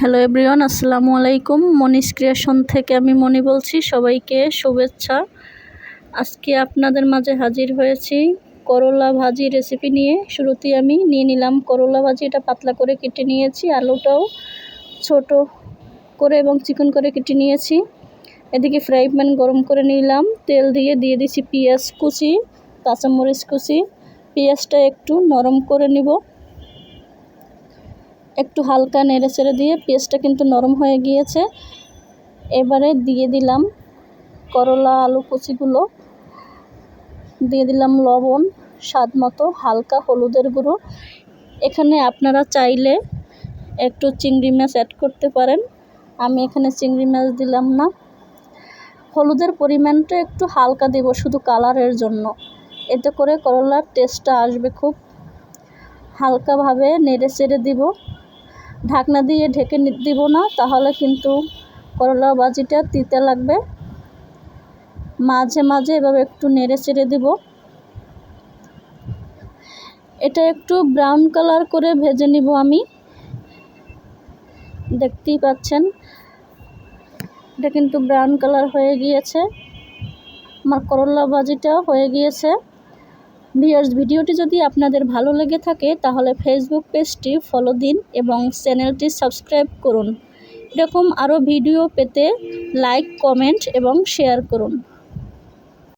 Hello everyone আসসালামু আলাইকুম। Moni's creation থেকে আমি মনি বলছি, সবাইকে শুভেচ্ছা। আজকে আপনাদের মাঝে হাজির হয়েছি করলা ভাজি রেসিপি নিয়ে। শুরুতেই আমি নিয়ে নিলাম করলা ভাজি। এটা পাতলা করে কেটে নিয়েছি, আলুটাও ছোট করে এবং চিকন করে কেটে নিয়েছি। এদিকে ফ্রাই প্যান গরম করে নিলাম। তেল দিয়ে দিয়ে দিছি পেঁয়াজ কুচি, কাঁচামরিচ কুচি। পেঁয়াজটা একটু নরম করে নিব। একটু হালকা নেড়ে চেড়ে দিয়ে পেঁয়াজটা কিন্তু নরম হয়ে গিয়েছে। এবারে দিয়ে দিলাম করলা আলু কুচিগুলো। দিয়ে দিলাম লবণ, স্বাদ মতো হালকা হলুদের গুঁড়ো। এখানে আপনারা চাইলে একটু চিংড়ি মাছ অ্যাড করতে পারেন। আমি এখানে চিংড়ি মাছ দিলাম না। হলুদের পরিমাণটা একটু হালকা দেব শুধু কালারের জন্য। এতে করে করলার টেস্টটা আসবে খুব। হালকাভাবে নেড়ে চেড়ে দিব। ঢাকনা দিয়ে ঢেকে দিব না, তাহলে কিন্তু করলা ভাজিটা তিতে লাগবে। মাঝে মাঝে এভাবে একটু নেড়ে চেড়ে দিব। এটা একটু ব্রাউন কালার করে ভেজে নিব আমি। দেখতেই পাচ্ছেন, এটা কিন্তু ব্রাউন কালার হয়ে গিয়েছে। আমার করলা ভাজিটা হয়ে গিয়েছে। ভিউয়ার্স, ভিডিওটি যদি আপনাদের ভালো লেগে থাকে, তাহলে ফেসবুক পেজটি ফলো দিন এবং চ্যানেলটি সাবস্ক্রাইব করুন। এরকম আরও ভিডিও পেতে লাইক কমেন্ট এবং শেয়ার করুন।